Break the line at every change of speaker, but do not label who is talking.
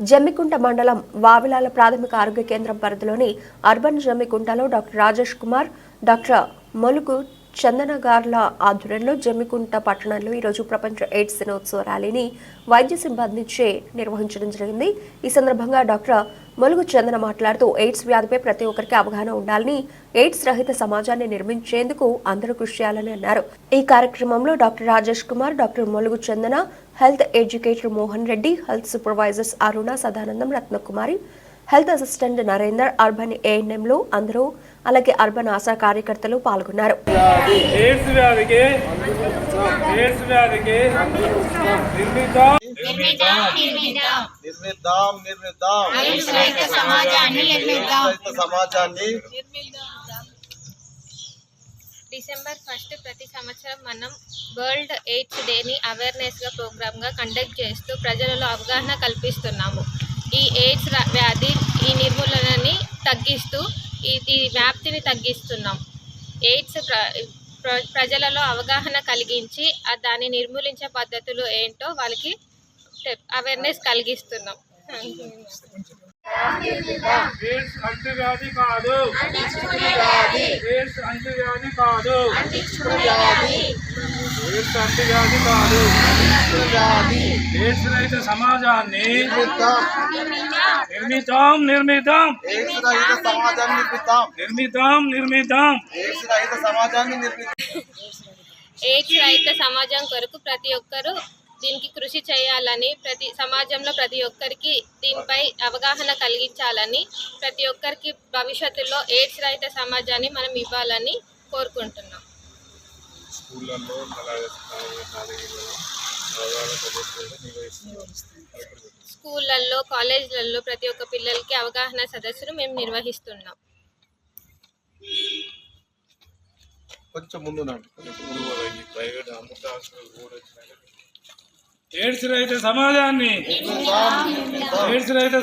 జమ్మికుంట మండలం వావిలాల ప్రాథమిక ఆరోగ్య కేంద్రం పరిధిలోని అర్బన్ జమ్మికుంటలో డాక్టర్ రాజేష్ కుమార్ డాక్టర్ మొలుగు చందనగార్ల ఆధ్వర్యంలో జమ్మికుంట పట్టణంలో ఈరోజు ప్రపంచ ఎయిడ్స్ దినోత్సవ ర్యాలీని వైద్య సిబ్బందిచే నిర్వహించడం జరిగింది. ఈ సందర్భంగా డాక్టర్ మొలుగు చందన మాట్లాడుతూ ఎయిడ్స్ వ్యాధిపై ప్రతి ఒక్కరికి అవగాహన ఉండాలని ఎయిడ్స్ రహిత సమాజాన్ని నిర్మించేందుకు అందరూ కృషి చేయాలని అన్నారు. ఈ కార్యక్రమంలో doctor Rajesh Kumar doctor Molugu Chandana health educator Mohan Reddy health supervisors Aruna Sadanandam Ratnakumari health assistant Narender urban ఏఎన్ఎంలు అందరూ అలాగే అర్బన్ ఆశా కార్యకర్తలు పాల్గొన్నారు.
డిసెంబర్ ఫస్ట్ ప్రతి సంవత్సరం మనం వరల్డ్ ఎయిడ్స్ డేని అవేర్నెస్గా ప్రోగ్రామ్గా కండక్ట్ చేస్తూ ప్రజలలో అవగాహన కల్పిస్తున్నాము. ఈ ఎయిడ్స్ వ్యాధి ఈ నిర్మూలనని తగ్గిస్తూ ఈ వ్యాప్తిని తగ్గిస్తున్నాం. ఎయిడ్స్ ప్ర ప్ర- ప్రజలలో అవగాహన కలిగించి ఆ దాన్ని నిర్మూలించే పద్ధతులు ఏంటో వాళ్ళకి అవేర్నెస్ కలిగిస్తున్నాం.
ఎయిడ్స్ అంటువ్యాధి కాదు. ఎయిడ్స్ అంటువ్యాధి కాదు. కాదు. సమాజాన్ని నిర్మితాం. నిర్మితాం
సమాజాన్ని
నిర్మితాం. నిర్మితాం
సమాజాన్ని నిర్మిద్దాం
ఎయిడ్స్ రహిత సమాజం కొరకు ప్రతి ఒక్కరూ దీనికి కృషి చేయాలని ప్రతి సమాజంలో ప్రతి ఒక్కరికి దీనిపై అవగాహన కలిగించాలని ప్రతి ఒక్కరికి భవిష్యత్తులో ఎయిడ్స్ రహిత సమాజాన్ని మనం ఇవ్వాలని కోరుకుంటున్నాం. స్కూళ్ళల్లో కాలేజీలలో ప్రతి ఒక్క పిల్లలకి అవగాహన సదస్సును మేము నిర్వహిస్తున్నాం.
కొంచెం ముందు నాటి
ఎయిడ్స్ రహిత సమాజాన్ని. ఎయిడ్స్ రహిత